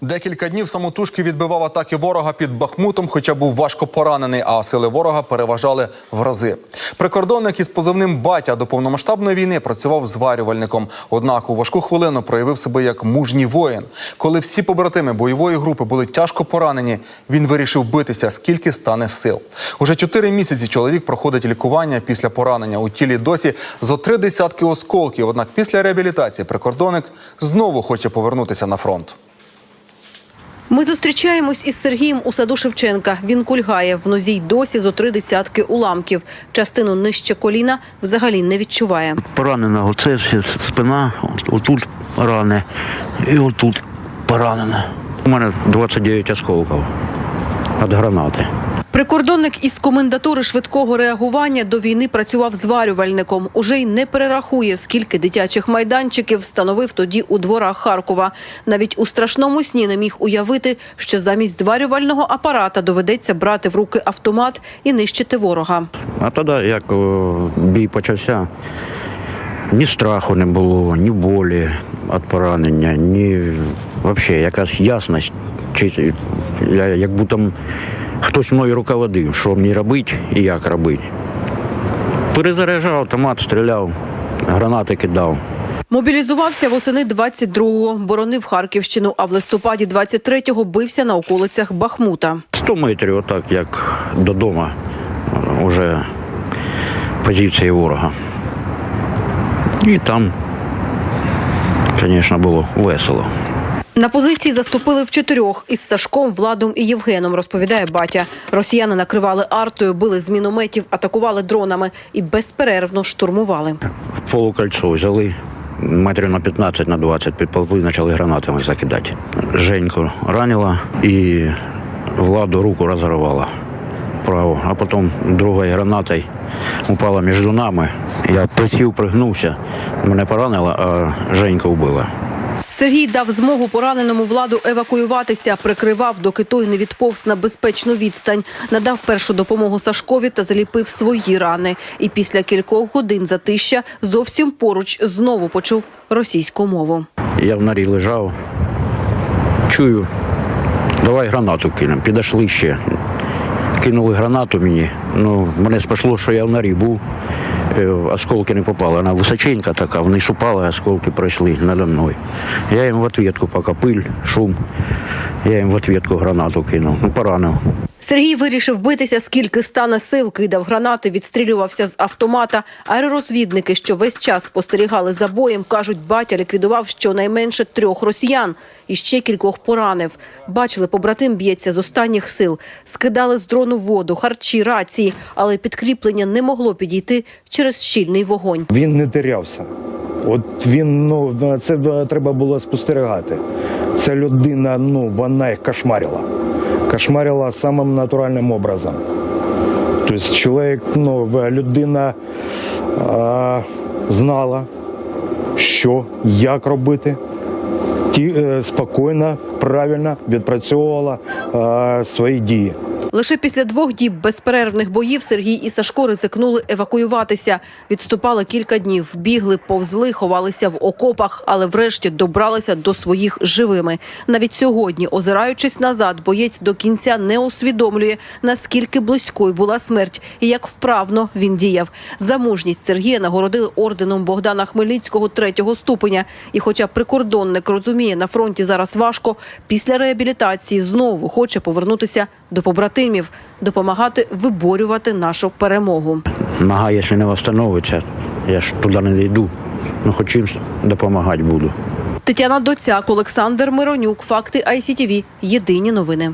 Декілька днів самотужки відбивав атаки ворога під Бахмутом, хоча був важко поранений, а сили ворога переважали в рази. Прикордонник із позивним батя до повномасштабної війни працював зварювальником. Однак у важку хвилину проявив себе як мужній воїн. Коли всі побратими бойової групи були тяжко поранені, він вирішив битися, скільки стане сил. Уже чотири місяці чоловік проходить лікування після поранення. У тілі досі зо три десятки осколків. Однак після реабілітації прикордонник знову хоче повернутися на фронт. Ми зустрічаємось із Сергієм у саду Шевченка. Він кульгає. В нозі й досі зо три десятки уламків. Частину нижче коліна взагалі не відчуває. Поранена оце спина, отут рани і отут поранена. У мене 29 осколків від гранати. Прикордонник із комендатури швидкого реагування до війни працював зварювальником. Уже й не перерахує, скільки дитячих майданчиків встановив тоді у дворах Харкова. Навіть у страшному сні не міг уявити, що замість зварювального апарата доведеться брати в руки автомат і нищити ворога. А тоді, як бій почався, ні страху не було, ні болі від поранення, ні взагалі якась ясність. Чи, як будто хтось мною руководив, що мені робити і як робити. Перезаряджав автомат, стріляв, гранати кидав. Мобілізувався восени 22-го, боронив Харківщину, а в листопаді 23-го бився на околицях Бахмута. 100 метрів, отак, як додому, вже позиції ворога. І там, звісно, було весело. На позиції заступили в чотирьох із Сашком, Владом і Євгеном, розповідає батя. Росіяни накривали артою, били з мінометів, атакували дронами і безперервно штурмували. В полукольцо взяли метрів на 15 на 20 підповзли, почали гранатами закидати. Женьку ранила і владу руку розірвала праву, а потім другою гранатою упала між нами. Я присів, пригнувся, мене поранило, а Женька вбила. Сергій дав змогу пораненому владу евакуюватися, прикривав, доки той не відповз на безпечну відстань, надав першу допомогу Сашкові та заліпив свої рани. І після кількох годин затища зовсім поруч знову почув російську мову. Я в норі лежав, чую, давай гранату кинемо. Підійшли ще. Кинули гранату мені. Ну, мене спасло, що я в норі був. Е, Осколки не попали. Вона височенька така, вниз упала, осколки пройшли надо мною. Я їм в ответку, поки пиль, шум. Я їм в ответку гранату кинув. Ну, поранив. Сергій вирішив битися, скільки стане сил, кидав гранати, відстрілювався з автомата. Аеророзвідники, що весь час спостерігали за боєм, кажуть, батя ліквідував щонайменше трьох росіян і ще кількох поранив. Бачили, побратим б'ється з останніх сил. Скидали з дрону воду, харчі, рації, але підкріплення не могло підійти через щільний вогонь. Він не терявся. От він, ну, це треба було спостерігати. Ця людина, ну, вона їх кошмарила. Кошмарила самим натуральним образом. Тобто чоловік, ну, людина а, знала, що, як робити. Ті, е, спокійно, правильно відпрацьовувала а, свої дії. Лише після двох діб безперервних боїв Сергій і Сашко ризикнули евакуюватися. Відступали кілька днів, бігли, повзли, ховалися в окопах, але врешті добралися до своїх живими. Навіть сьогодні, озираючись назад, боєць до кінця не усвідомлює, наскільки близькою була смерть і як вправно він діяв. За мужність Сергія нагородили орденом Богдана Хмельницького третього ступеня. І, хоча прикордонник розуміє, на фронті зараз важко, після реабілітації знову хоче повернутися до побратимів, допомагати виборювати нашу перемогу. Нога, якщо не встановиться, я ж туди не дійду. Ну, хоч чимось допомагати буду. Тетяна Доцяк, Олександр Миронюк. Факти ICTV. Єдині новини.